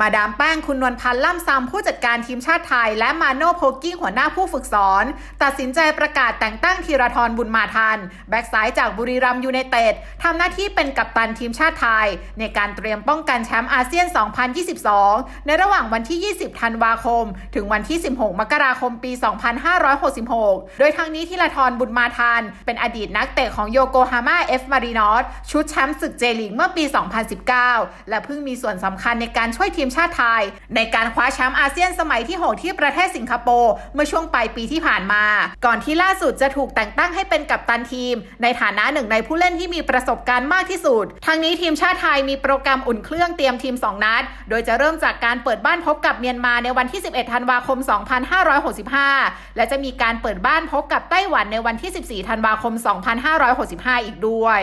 มาดามแป้งคุณนวลพันธ์ล่ำซำผู้จัดการทีมชาติไทย และมาโน่โพกกิ้งหัวหน้าผู้ฝึกสอน ตัดสินใจประกาศแต่งตั้งธีรทรบุญมาทัน แบ็กซ้ายจากบุรีรัมยูไนเต็ดทำหน้าที่เป็นกัปตันทีมชาติไทย ในการเตรียมป้องกันแชมป์อาเซียน 2022 ในระหว่างวันที่ 20 ธันวาคม ถึงวันที่ 16 มกราคมปี 2566 โดยทั้งนี้ธีรทรบุญมาทัน เป็นอดีตนักเตะของโยโกฮาม่าเอฟมารีนอสชุดแชมป์ศึกเจลีกเมื่อปี 2019 และเพิ่งมีส่วนสำคัญในการช่วยทีทีมชาติไทย ในการคว้าแชมป์อาเซียนสมัยที่ 6 ที่ประเทศสิงคโปร์เมื่อช่วงปลายปีที่ผ่านมา ก่อนที่ล่าสุดจะถูกแต่งตั้งให้เป็นกัปตันทีม ในฐานะหนึ่งในผู้เล่นที่มีประสบการณ์มากที่สุด ทั้งนี้ทีมชาติไทยมีโปรแกรมอุ่นเครื่องเตรียมทีม 2 นัด โดยจะเริ่มจากการเปิดบ้านพบกับเมียนมาในวันที่ 11 ธันวาคม 2565 และจะมีการเปิดบ้านพบกับไต้หวันในวันที่ 14 ธันวาคม 2565 อีกด้วย